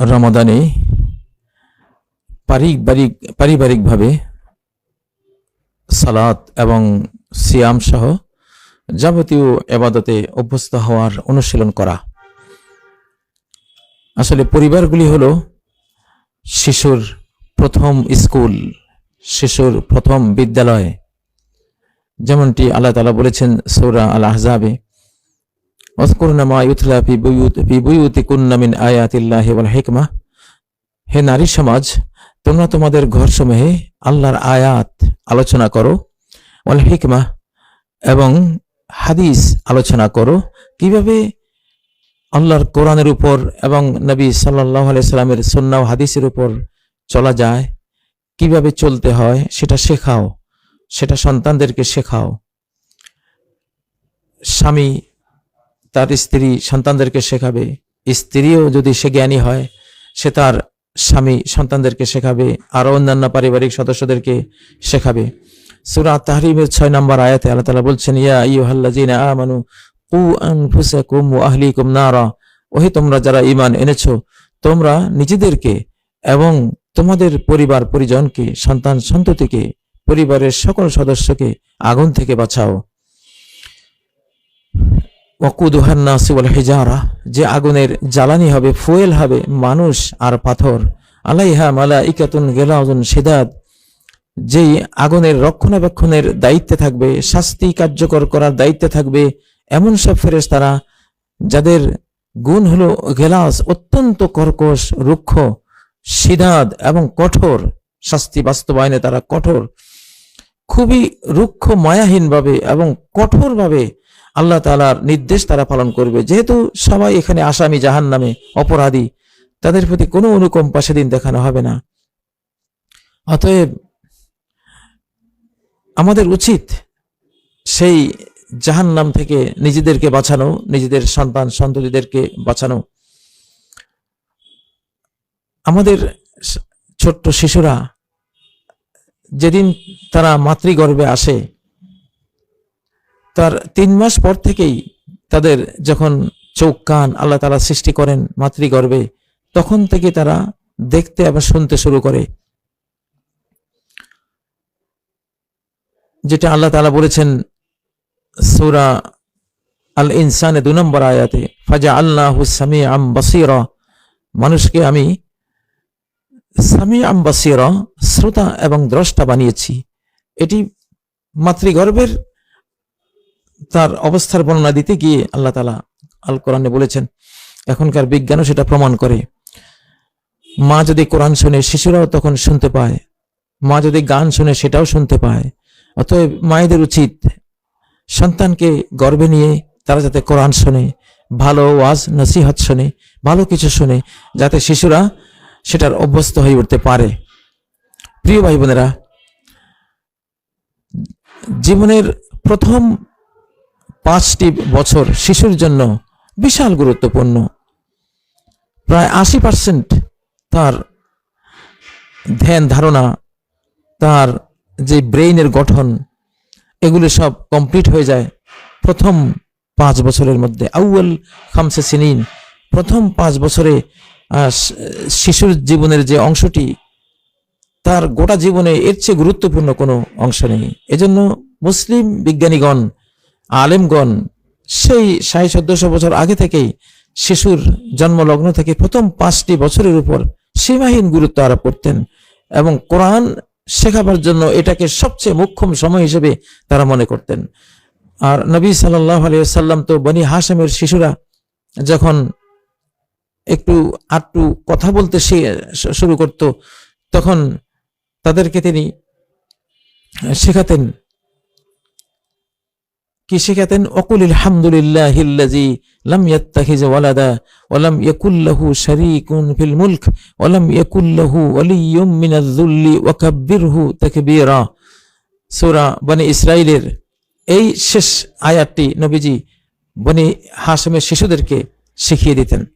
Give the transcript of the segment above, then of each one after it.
রমাদানে পারিবারিক পারিবারিকভাবে সালাত এবং সিয়াম সহ যাবতীয় এবাদতে অভ্যস্ত হওয়ার অনুশীলন করা। আসলে পরিবারগুলি হলো শিশুর প্রথম স্কুল, শিশুর প্রথম বিদ্যালয়। যেমনটি আল্লাহ তালা বলেছেন সৌরা আল আহজাবে অস্করুনা মা ইউতলা ফি বুয়ুত ফি বুয়ুতিকুন্না মিন আয়াতিল্লাহি ওয়াল হিকমা হে নারী সমাজ, তোমরা তোমাদের ঘরসমূহে আল্লাহর আয়াত আলোচনা করো, ওয়াল হিকমা এবং হাদিস আলোচনা করো। কীভাবে আল্লাহর কোরআনের উপর এবং নবী সাল্লাহ সাল্লামের সন্না হাদিসের উপর চলা যায়? কীভাবে চলতে হয়, সেটা শেখাও, সেটা সন্তানদেরকে শেখাও। স্বামী তার স্ত্রী সন্তানদেরকে শেখাবে। স্ত্রীও যদি সে জ্ঞানী হয়, সে তার স্বামী সন্তানদেরকে শেখাবে আরও অন্যান্য পারিবারিক সদস্যদেরকে শেখাবে। সুরা তাহরিমের ছয় নম্বর আয়াতে আল্লাহ তালা বলছেন, ইয়া ইয়ুহাল্লাযীনা আমানু কু আনফুসাকুম ওয়া আহলিকুম নারা। ওহে তোমরা যারা ঈমান এনেছো, তোমরা নিজেদেরকে এবং তোমাদের পরিবার পরিজনকে, সন্তান সন্ততিকে, পরিবারের সকল সদস্যকে, আগুন থেকে বাঁচাও। ওয়াকুদুহান নাসি ওয়াল হিজারা, যে আগুনের জ্বালানি হবে, ফুয়েল হবে মানুষ আর পাথর। আলাইহা মালাইকাতুন গেলাউজুন শিদাদ, যেই আগুনের রক্ষণাবেক্ষণের দায়িত্বে থাকবে, শাস্তি কার্যকর করার দায়িত্বে থাকবে, এমন সব ফেরেস তারা যাদের গুণ হলো গেলাস অত্যন্ত কর্কশ, রুক্ষ সিদাদ এবং কঠোর শাস্তি বাস্তবায়নে তারা কঠোর। খুবই রুক্ষ, মায়াহীনভাবে এবং কঠোরভাবে আল্লাহ তালার নির্দেশ তারা পালন করবে। যেহেতু সবাই এখানে আসামি জাহান নামে অপরাধী, তাদের প্রতি কোনো অনুকম্পা সেদিন দেখানো হবে না। অতএব আমাদের উচিত সেই জাহান নাম থেকে নিজেদেরকে বাঁচানো, নিজেদের সন্তান, সন্ততিদেরকে বাঁচানো। আমাদের ছোট্ট শিশুরা যেদিন তারা মাতৃগর্ভে আসে তার তিন মাস পর থেকেই তাদের যখন চোখ, কান আল্লাহ তালা সৃষ্টি করেন মাতৃগর্ভে, তখন থেকে তারা দেখতে এবং শুনতে শুরু করে। যেটা আল্লাহ তালা বলেছেন সূরা আল ইনসানে দু নম্বর আয়াতে ফাজা আল্লাহ সামি আম মানুষকে আমি সামি আম শ্রোতা এবং দ্রষ্টা বানিয়েছি। এটি মাতৃগর্ভের তার অবস্থার বর্ণনা দিতে গিয়ে আল্লাহ তালা আল কোরআনে বলেছেন, এখনকার বিজ্ঞানও সেটা প্রমাণ করে। মা যদি কোরআন শুনে, শিশুরাও তখন শুনতে পায়। মা যদি গান শুনে, সেটাও শুনতে পায়। অতএব মায়েদের উচিত সন্তানকে গর্বে নিয়ে তারা যাতে কোরআন শোনে, ভালো ওয়াজ, নসিহত শোনে, ভালো কিছু শোনে, যাতে শিশুরা সেটার অভ্যস্ত হয়ে উঠতে পারে। প্রিয় ভাই বোনেরা, জীবনের প্রথম পাঁচটি বছর শিশুর জন্য বিশাল গুরুত্বপূর্ণ। প্রায় আশি পার্সেন্ট তার ধ্যান ধারণা, তার যে ব্রেইনের গঠন, এগুলো সব কমপ্লিট হয়ে যায় প্রথম পাঁচ বছরের মধ্যে। আউয়াল খামসে সিনিন। প্রথম পাঁচ বছরে শিশুর জীবনের যে অংশটি, তার গোটা জীবনে এর চেয়ে গুরুত্বপূর্ণ কোনো অংশ নেই। এজন্য মুসলিম বিজ্ঞানীগণ আলেমগণ সেই সাড়ে চোদ্দশো বছর আগে থেকেই শিশুর জন্মলগ্ন থেকে প্রথম পাঁচটি বছরের উপর সীমাহীন গুরুত্ব আরোপ করতেন এবং কোরআন শেখাবার জন্য এটাকে সবচেয়ে মুখ্যম সময় হিসেবে তারা মনে করতেন। আর নবী সাল্লাহ আলিয়াল্লাম তো বনি হাসেমের শিশুরা যখন একটু আটটু কথা বলতে শুরু করত, তখন তাদেরকে তিনি শেখাতেন কি শেখাতেন? অকুল আলহামদুলিল্লাহিল্লাজি লাম ইয়াত্তাখিজ ফিল ইসরাইলের এই শেষ আয়াতটি নবীজি বনি হাশেমের শিশুদেরকে শিখিয়ে দিতেন।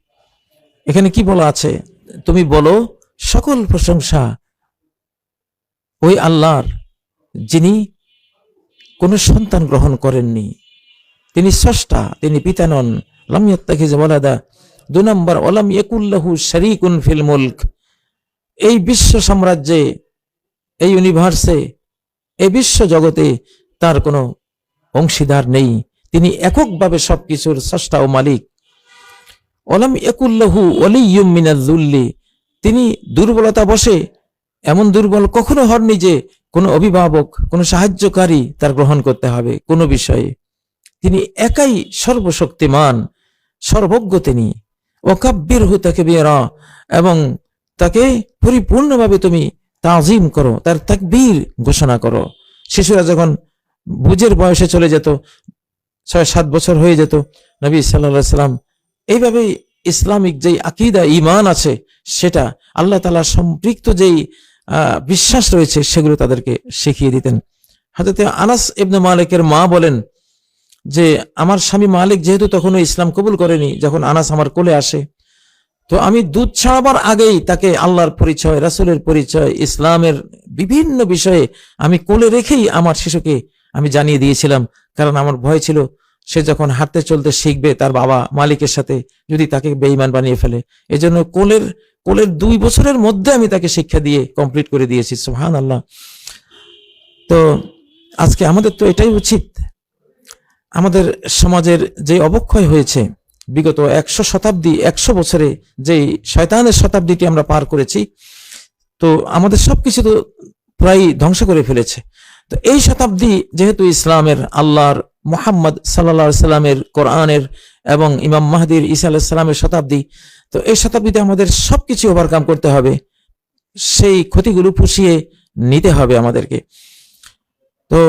এখানে কি বলা আছে? তুমি বলো, সকল প্রশংসা ওই আল্লাহর যিনি কোনো সন্তান গ্রহণ করেননি। তিনি স্রষ্টা, তিনি পিতা নন। লামিয়াত্তাকি ওয়ালাদা। দু নম্বর, ওলাম ইয়েকুল্লাহু শরিকুন ফিল মুলক। এই বিশ্ব সাম্রাজ্যে, এই ইউনিভার্সে, এই বিশ্ব জগতে তার কোনো অংশীদার নেই। তিনি এককভাবে সবকিছুর স্রষ্টা ও মালিক। ওলাম একুল্লাহু ওলিয়ুম মিনাজুল্লি তিনি দুর্বলতা বসে এমন দুর্বল কখনো হননি যে কোনো অভিভাবক, কোনো সাহায্যকারী তার গ্রহণ করতে হবে কোনো বিষয়ে। তিনি একাই সর্বশক্তিমান, সর্বজ্ঞ তিনি। ওকাব্বির হু তাকে বিয়েরা এবং তাকে পরিপূর্ণভাবে তুমি তাজিম করো, তার তাকবীর ঘোষণা করো। শিশুরা যখন বুঝের বয়সে চলে যেত, ছয়, সাত বছর হয়ে যেত, নবী সাল্লাহ সাল্লাম এইভাবেই ইসলামিক যেই আকিদা ইমান আছে, সেটা আল্লাহ তালা সম্পৃক্ত যেই বিশ্বাস রয়েছে সেগুলো তাদেরকে শিখিয়ে দিতেন। হাজরতে আনাস ইবনে মালিকের মা বলেন যে, আমার স্বামী মালিক যেহেতু তখনও ইসলাম কবুল করেনি, যখন আনাস আমার কোলে আসে, তো আমি দুধ ছাড়াবার আগেই তাকে আল্লাহর পরিচয়, রাসূলের পরিচয়, ইসলামের বিভিন্ন বিষয়ে আমি কোলে রেখেই আমার শিশুকে আমি জানিয়ে দিয়েছিলাম। কারণ আমার ভয় ছিল সে যখন হাঁটতে চলতে শিখবে তার বাবা মালিকের সাথে, যদি তাকে বেঈমান বানিয়ে ফেলে। এজন্য কোলের কোলের দুই বছরের মধ্যে আমি তাকে শিক্ষা দিয়ে কমপ্লিট করে দিয়েছি সুহান আল্লাহ তো আজকে আমাদের তো এটাই উচিত। আমাদের সমাজের যে অবক্ষয় হয়েছে, বিগত একশো শতাব্দী, একশো বছরে যে শয়তানের শতাব্দীটি আমরা পার করেছি, তো আমাদের সবকিছু তো প্রায় ধ্বংস করে ফেলেছে। তো এই শতাব্দী যেহেতু ইসলামের আল্লাহর মোহাম্মদ সাল্লা সাল্লামের কোরআনের এবং ইমাম মাহাদির ঈসা আলাহ সাল্লামের শতাব্দী। তো এই শতাব্দীতে আমাদের সবকিছু ওভারকাম করতে হবে। সেই ক্ষতিগুলো পুষিয়ে নিতে হবে আমাদেরকে। তো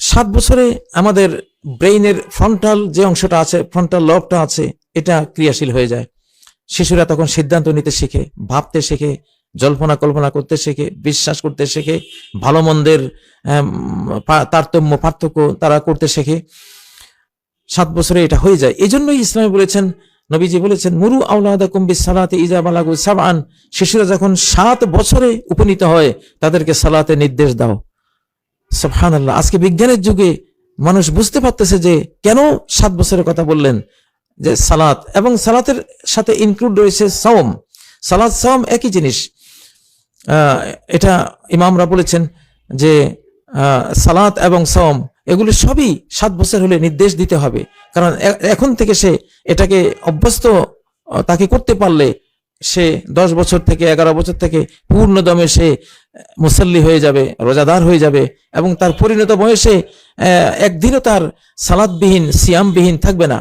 সাত বছরে আমাদের ব্রেইনের ফ্রন্টাল যে অংশটা আছে ফ্রন্টাল লবটা আছে, এটা ক্রিয়াশীল হয়ে যায়। শিশুরা তখন সিদ্ধান্ত নিতে শেখে, ভাবতে শেখে জল্পনা কল্পনা করতে শেখে, বিশ্বাস করতে শেখে, ভালো মন্দের তারতম্য, পার্থক্য তারা করতে শেখে। সাত বছরে এটা হয়ে যায়। এই জন্যই ইসলামে বলেছেন, নবীজি বলেছেন, মুরু আউলাদা কুম্বি সালাতে ইজা বালাগু সাবান শিশুরা যখন সাত বছরে উপনীত হয়, তাদেরকে সালাতে নির্দেশ দাও। সুবহানাল্লাহ, আজকে বিজ্ঞানের যুগে মানুষ বুঝতে পারতেছে যে কেন সাত বছরের কথা বললেন, যে সালাত, এবং সালাতের সাথে ইনক্লুড রয়েছে সাওম। সালাত, সাওম একই জিনিস। এটা ইমামরা বলেছেন যে সালাত এবং সম এগুলি সবই সাত বছর হলে নির্দেশ দিতে হবে। কারণ এখন থেকে সে এটাকে অভ্যস্ত তাকে করতে পারলে সে দশ বছর থেকে এগারো বছর থেকে পূর্ণ দমে সে মুসল্লি হয়ে যাবে, রোজাদার হয়ে যাবে এবং তার পরিণত বয়সে একদিনও তার সালাদবিহীন সিয়ামবিহীন থাকবে না।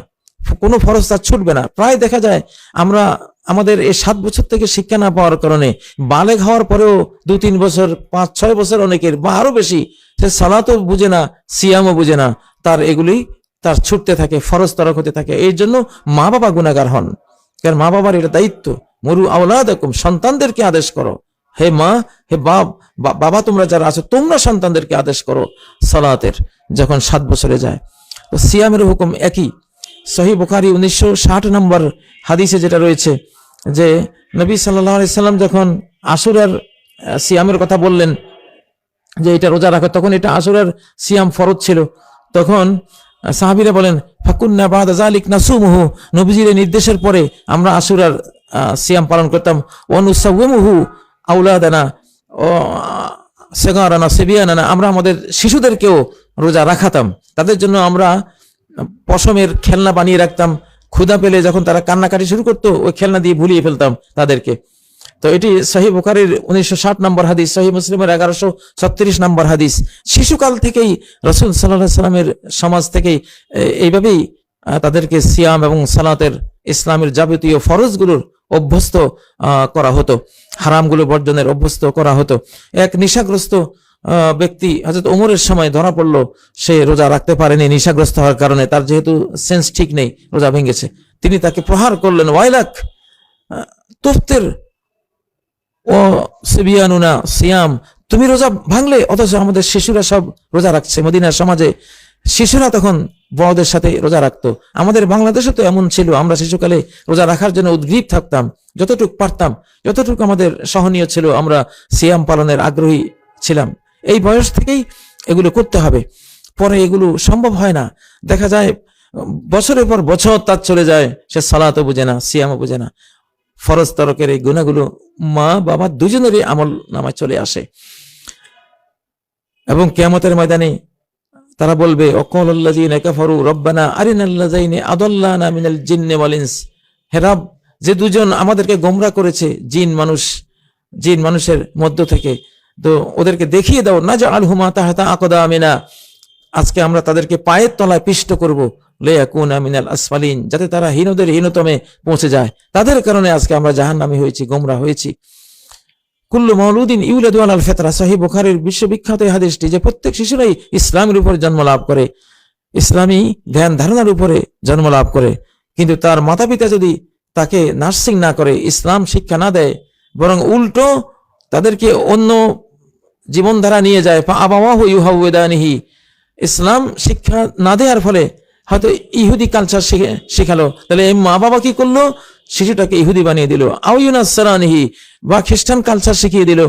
কোনো ফরজ তার ছুটবে না। প্রায় দেখা যায় আমরা আমাদের এই সাত বছর থেকে শিক্ষা না পাওয়ার কারণে বালেগ হওয়ার পরেও দু তিন বছর, পাঁচ ছয় বছর অনেকের বা আরও বেশি সে সালাতও বুঝে না, সিয়ামও বুঝে না, তার এগুলি তার ছুটতে থাকে, ফরজ তরক হতে থাকে। এই জন্য মা বাবা গুণাগার হন। কারণ মা বাবার এটা দায়িত্ব। মরু আওলাদ সন্তানদেরকে আদেশ করো। হে মা, হে বাপ বাবা তোমরা যারা আছো, তোমরা সন্তানদেরকে আদেশ করো সালাতের, যখন সাত বছরে যায়। তো সিয়ামের হুকুম একই। সহি বুখারি উনিশশো ষাট নম্বর হাদিসে যেটা রয়েছে যে নবী সাল্লাহ সাল্লাম যখন আশুরার আহ, সিয়ামের কথা বললেন যে এটা রোজা রাখো তখন এটা আশুরার সিয়াম ফরজ ছিল। তখন সাহাবীরা বলেন ফাকুন্না বাদ জালিক নাসুমুহু। নবীজির নির্দেশের পরে আমরা আশুরার আহ, সিয়াম পালন করতাম। অনুসাউমুহু আউলাদানা ও সেগারানা সেবিয়ানানা। আমরা আমাদের শিশুদেরকেও রোজা রাখাতাম। তাদের জন্য আমরা পশমের খেলনা বানিয়ে রাখতাম। ক্ষুধা পেলে যখন তারা কান্নাকাটি শুরু করতো, ওই খেলনা দিয়ে ভুলিয়ে ফেলতাম তাদেরকে। তো এটি সহি বুখারির উনিশশো ষাট নম্বর হাদিস সহি মুসলিমের এগারোশো ছত্রিশ নম্বর হাদিস। শিশুকাল থেকেই রসুল সাল্লাহ সাল্লামের সমাজ থেকেই এইভাবেই তাদেরকে সিয়াম এবং সালাতের ইসলামের যাবতীয় ফরজগুলোর অভ্যস্ত করা হতো। হারামগুলো বর্জনের অভ্যস্ত করা হতো। এক নিশাগ্রস্ত ব্যক্তি হয়তো ওমরের সময় ধরা পড়ল, সে রোজা রাখতে পারেনি, নিশাগ্রস্ত হওয়ার কারণে তার যেহেতু সেন্স ঠিক নেই, রোজা ভেঙেছে। তিনি তাকে প্রহার করলেন, ওয়াইলাক তুফতের, ও সিবিয়ানুনা সিয়াম, তুমি রোজা ভাঙলে, অথচ আমাদের শিশুরা সব রোজা রাখছে মদিনার সমাজে শিশুরা তখন বড়দের সাথে রোজা রাখতো। আমাদের বাংলাদেশে তো এমন ছিল, আমরা শিশুকালে রোজা রাখার জন্য উদ্গ্রীব থাকতাম, যতটুক পারতাম, যতটুক আমাদের সহনীয় ছিল, আমরা সিয়াম পালনের আগ্রহী ছিলাম। এই বয়স থেকেই এগুলো করতে হবে। পরে এগুলো সম্ভব হয় না। দেখা যায়, বছরের পর বছর তার চলে যায়, সে সালাতও বুঝে না, সিয়ামও বুঝে না। ফরজ তরকের এই গুণাগুলো মা, বাবা দুজনেরই আমল নামায় চলে আসে। এবং কেয়ামতের ময়দানে তারা বলবে, অকল আল্লাযীনা কাফারু, রব্বানা রব, যে দুজন আমাদেরকে গোমরা করেছে, জিন মানুষ, জিন মানুষের মধ্য থেকে তো ওদেরকে দেখিয়ে দাও না যে আলহুমা তাহাতা আকদা আমিনা আজকে আমরা তাদেরকে পায়ের তলায় পিষ্ট করব। লেয়াকুন আমিনাল আসফালিন, যাতে তারা হীনদের হীনতমে পৌঁছে যায়। তাদের কারণে আজকে আমরা জাহান্নামী হয়েছি, গোমরা হয়েছি। কুল্লু মৌলুদ্দিন ইউলাদু আল ফেতরা সাহি বুখারীর বিশ্ববিখ্যাত হাদিসটি যে প্রত্যেক শিশুরাই ইসলামের উপরে জন্ম লাভ করে, ইসলামী ধ্যান ধারণার উপরে জন্ম লাভ করে। কিন্তু তার মাতা পিতা যদি তাকে নার্সিং না করে, ইসলাম শিক্ষা না দেয়, বরং উল্টো তাদেরকে অন্য জীবনধারা নিয়ে যায়। আবাওয়া ইউহাউদানিহি। ইসলাম শিক্ষা না দেওয়ার ফলে হয়তো ইহুদি কালচার শিখে, শেখালো। তাহলে এই মা বাবা কি করল? শিশুটাকে ইহুদি বানিয়ে দিল। আউনাসরানিহি বা খ্রিস্টান কালচার শিখিয়ে দিল,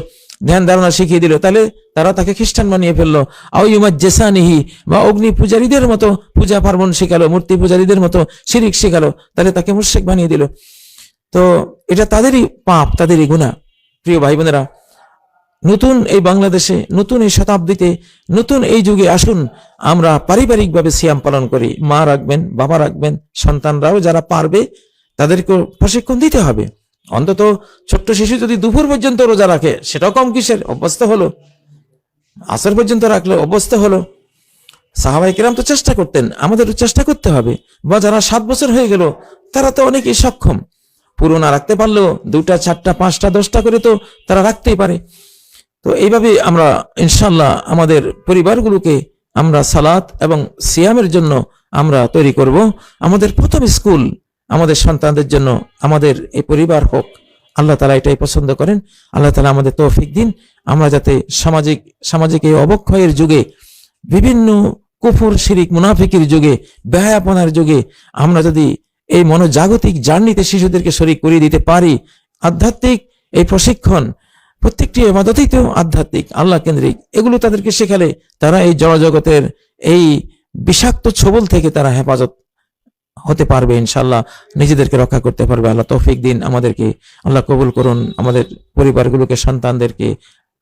ধ্যান ধারণা শিখিয়ে দিল। তাহলে তারা তাকে খ্রিস্টান বানিয়ে ফেলল। আউমাজ জেসানিহি বা অগ্নি পূজারীদের মতো পূজা পার্বণ শেখালো, মূর্তি পূজারীদের মতো শিরিক শেখালো। তাহলে তাকে মুর্শেক বানিয়ে দিল। তো এটা তাদেরই পাপ, তাদেরই গুণা প্রিয় ভাই বোনেরা নতুন এই বাংলাদেশে, নতুন এই শতাব্দীতে, নতুন এই যুগে আসুন, আমরা পারিবারিকভাবে সিয়াম পালন করি। মা রাখবেন, বাবা রাখবেন, সন্তানরাও যারা পারবে তাদেরকে প্রশিক্ষণ দিতে হবে। অন্তত ছোট্ট শিশু যদি দুপুর পর্যন্ত রোজা রাখে, সেটাও কম কিসের? অভ্যস্ত হলো। আসর পর্যন্ত রাখলে অভ্যস্ত হলো। সাহাবাই তো চেষ্টা করতেন আমাদের চেষ্টা করতে হবে। বা যারা সাত বছর হয়ে গেল, তারা তো অনেকেই সক্ষম। পুরো না রাখতে পারলেও দুটা চারটা, পাঁচটা, দশটা করে তো তারা রাখতেই পারে। তো এইভাবে আমরা ইনশাল্লাহ আমাদের পরিবারগুলোকে আমরা সালাত এবং সিয়ামের জন্য আমরা তৈরি করব। আমাদের প্রথম স্কুল আমাদের সন্তানদের জন্য আমাদের এই পরিবার হোক, আল্লাহ তালা এটাই পছন্দ করেন। আল্লাহ তালা আমাদের তৌফিক দিন। আমরা যাতে সামাজিক সামাজিক এই অবক্ষয়ের যুগে, বিভিন্ন কুফর, শিরিক, মুনাফিকের যুগে, ব্যয়াপনার যুগে আমরা যদি এই মনোজাগতিক জার্নিতে শিশুদেরকে শরিক করিয়ে দিতে পারি। আধ্যাত্মিক এই প্রশিক্ষণ, প্রত্যেকটি এবাদতেই তো আধ্যাত্মিক, আল্লাহ কেন্দ্রিক। এগুলো তাদেরকে শেখালে তারা এই জড়জগতের এই বিষাক্ত ছবল থেকে তারা হেফাজত হতে পারবে ইনশাল্লাহ নিজেদেরকে রক্ষা করতে পারবে, আল্লাহ তৌফিক দিন আমাদেরকে, আল্লাহ কবুল করুন আমাদের পরিবারগুলোকে, সন্তানদেরকে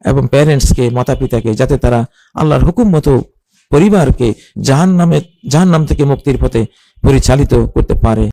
এবং প্যারেন্টসকে মাতা পিতাকে যাতে তারা আল্লাহর হুকুম মতো পরিবারকে জাহান নামে জাহান নাম থেকে মুক্তির পথে পরিচালিত করতে পারে।